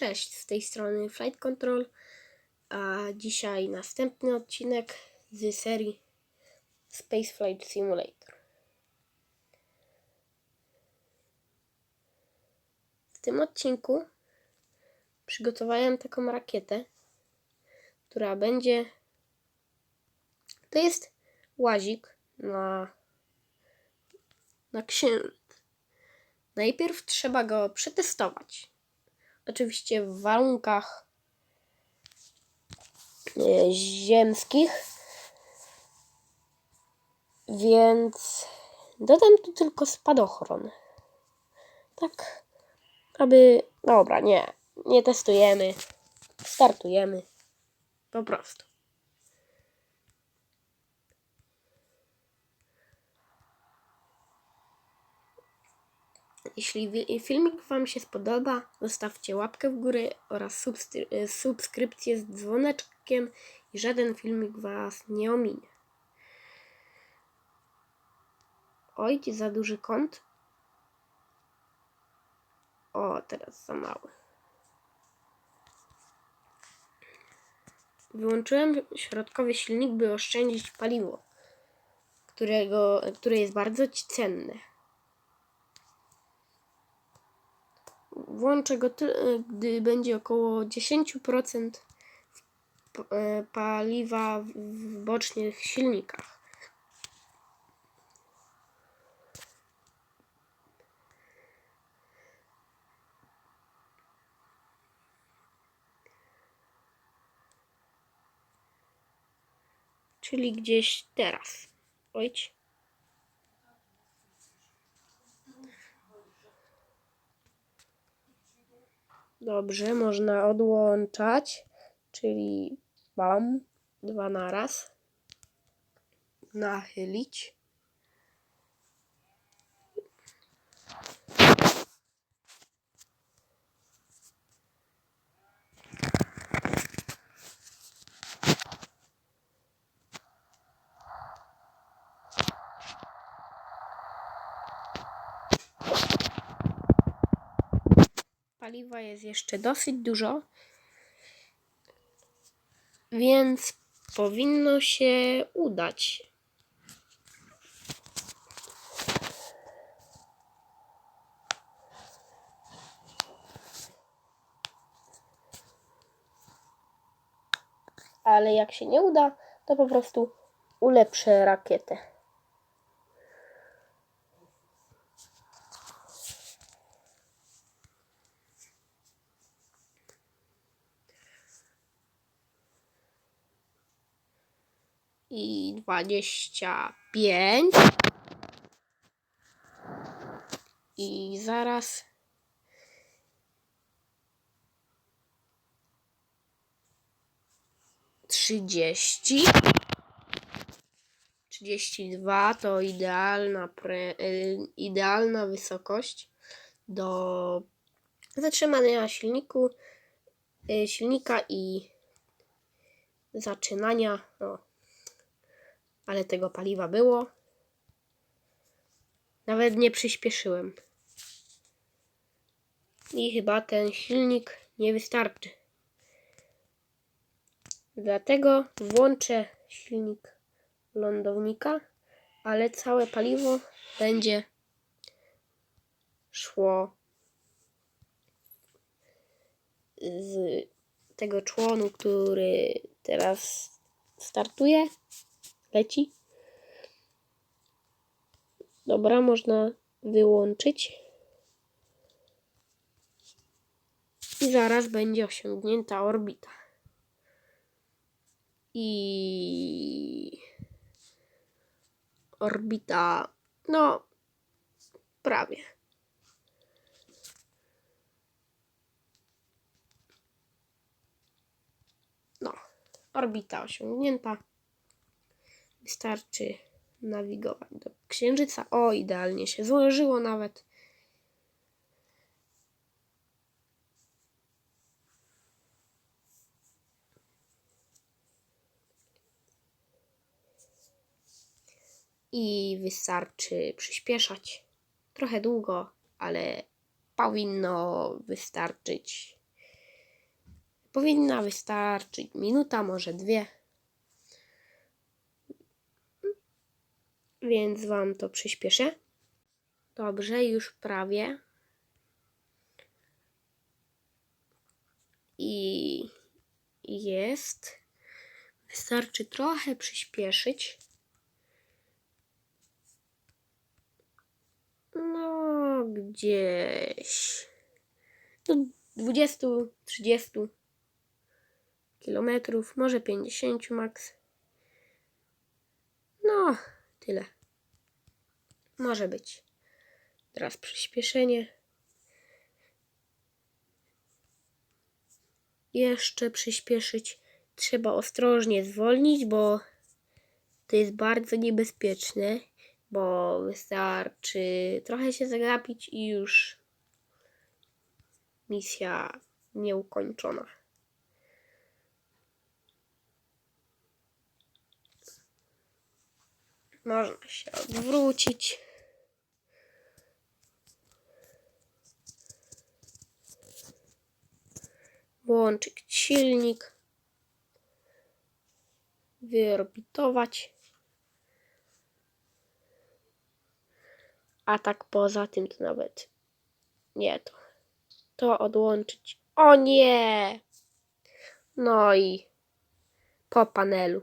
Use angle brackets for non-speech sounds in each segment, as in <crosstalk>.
Cześć, z tej strony Flight Control, a dzisiaj następny odcinek z serii Space Flight Simulator. W tym odcinku przygotowałem taką rakietę, która będzie. To jest łazik na, na księżyc. Najpierw trzeba go przetestować oczywiście w warunkach e, ziemskich. Więc dodam tu tylko spadochron. Tak, aby. Dobra, nie. Nie testujemy. Startujemy. Po prostu. Jeśli filmik Wam się spodoba, zostawcie łapkę w górę oraz e, subskrypcję z dzwoneczkiem i żaden filmik Was nie ominie. Oj, za duży kąt. O, teraz za mały. Wyłączyłem środkowy silnik, by oszczędzić paliwo, którego, które jest bardzo cenne. Włączę go, ty- gdy będzie około 10% p- e, paliwa w bocznych silnikach. Czyli gdzieś teraz. Ojdź. Dobrze, można odłączać, czyli bam, dwa naraz. Nachylić. Paliwa jest jeszcze dosyć dużo, więc powinno się udać. Ale jak się nie uda, to po prostu ulepszę rakietę. I dwadzieścia pięć. I zaraz. Trzydzieści. Trzydzieści dwa to idealna, pre, y, idealna wysokość do zatrzymania silniku, y, silnika i zaczynania. O, ale tego paliwa było. Nawet nie przyspieszyłem. I chyba ten silnik nie wystarczy. Dlatego włączę silnik lądownika, ale całe paliwo będzie szło z tego członu, który teraz startuje leci. Dobra, można wyłączyć. I zaraz będzie osiągnięta orbita. I orbita, no, prawie. No, orbita osiągnięta. Wystarczy nawigować do księżyca. O, idealnie się złożyło nawet. I wystarczy przyspieszać. Trochę długo, ale powinno wystarczyć. Powinna wystarczyć minuta, może dwie. Więc Wam to przyspieszę. Dobrze, już prawie. I jest. Wystarczy trochę przyspieszyć. No, gdzieś do 20-30 kilometrów, może 50 max. No, tyle. Może być. Teraz przyspieszenie. Jeszcze przyspieszyć. Trzeba ostrożnie zwolnić, bo to jest bardzo niebezpieczne, bo wystarczy trochę się zagapić i już misja nieukończona. Można się odwrócić. Włączyć silnik. Wyorbitować. A tak poza tym to nawet nie to. To odłączyć. O nie! No i po panelu.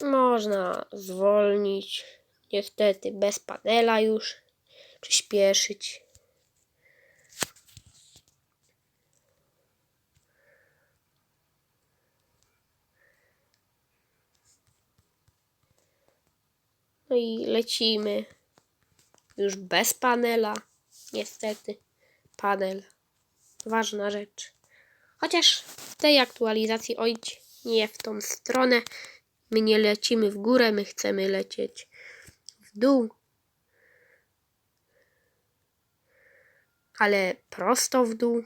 Można zwolnić, niestety bez panela już, przyspieszyć. No i lecimy już bez panela, niestety. Panel, ważna rzecz. Chociaż w tej aktualizacji ojć nie w tą stronę. My nie lecimy w górę, my chcemy lecieć dół. Ale prosto w dół.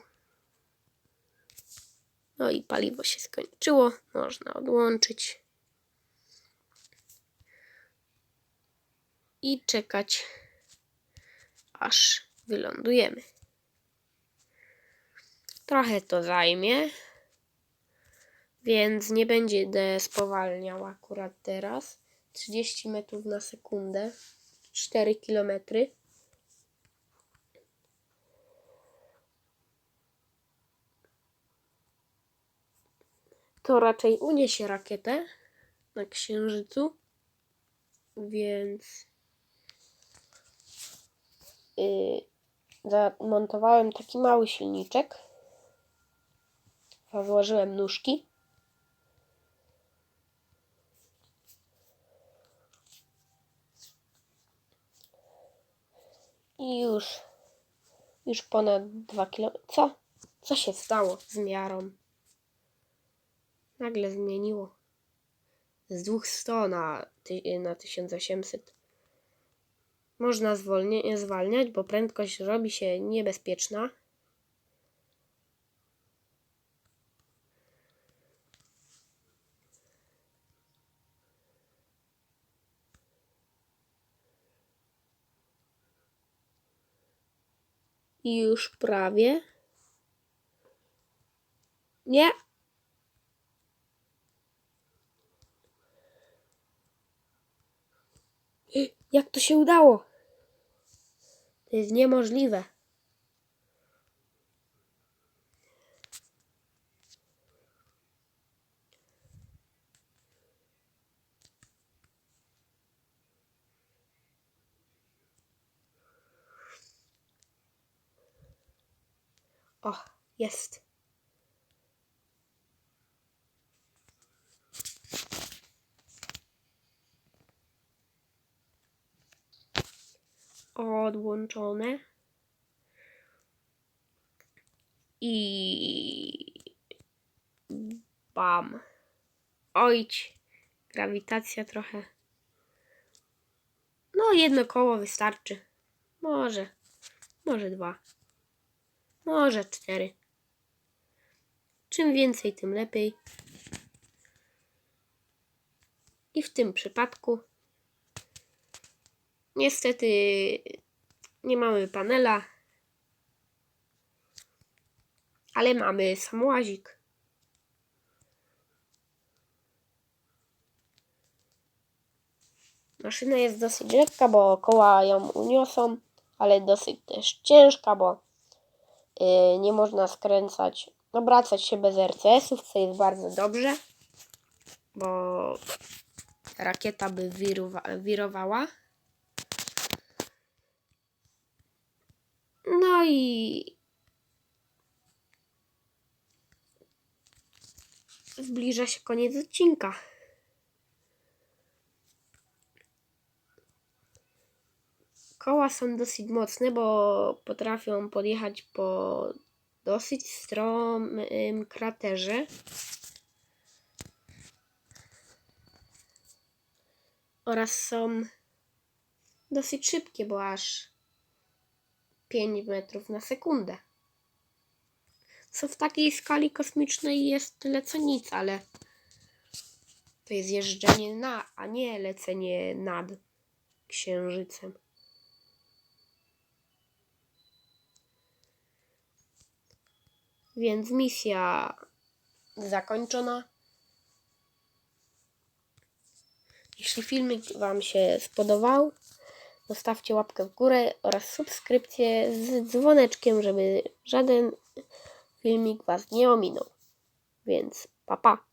No i paliwo się skończyło. Można odłączyć. I czekać, aż wylądujemy. Trochę to zajmie, więc nie będę spowalniał akurat teraz. 30 metrów na sekundę, 4 kilometry. To raczej uniesie rakietę na Księżycu, więc yy, zamontowałem taki mały silniczek. Założyłem nóżki. Już, już ponad 2 km. Co? Co się stało z miarą? Nagle zmieniło. Z 200 na, na 1800. Można zwolnie, zwalniać, bo prędkość robi się niebezpieczna. I już prawie. Nie. <gasps> Jak to się udało? To jest niemożliwe. O, jest. Odłączone. I bam. Ojć. Grawitacja trochę. No, jedno koło wystarczy. Może. Może dwa. Może cztery. Czym więcej, tym lepiej. I w tym przypadku Niestety nie mamy panela, ale mamy samołazik. Maszyna jest dosyć lekka, bo koła ją uniosą, ale dosyć też ciężka, bo nie można skręcać, obracać się bez RCS-ów, co jest bardzo dobrze, bo rakieta by wirowa- wirowała. No i zbliża się koniec odcinka. Koła są dosyć mocne, bo potrafią podjechać po dosyć stromym kraterze. Oraz są dosyć szybkie, bo aż 5 metrów na sekundę. Co w takiej skali kosmicznej jest tyle co nic, ale to jest jeżdżenie na, a nie lecenie nad księżycem. Więc misja zakończona. Jeśli filmik Wam się spodobał, zostawcie łapkę w górę oraz subskrypcję z dzwoneczkiem, żeby żaden filmik Was nie ominął. Więc pa pa!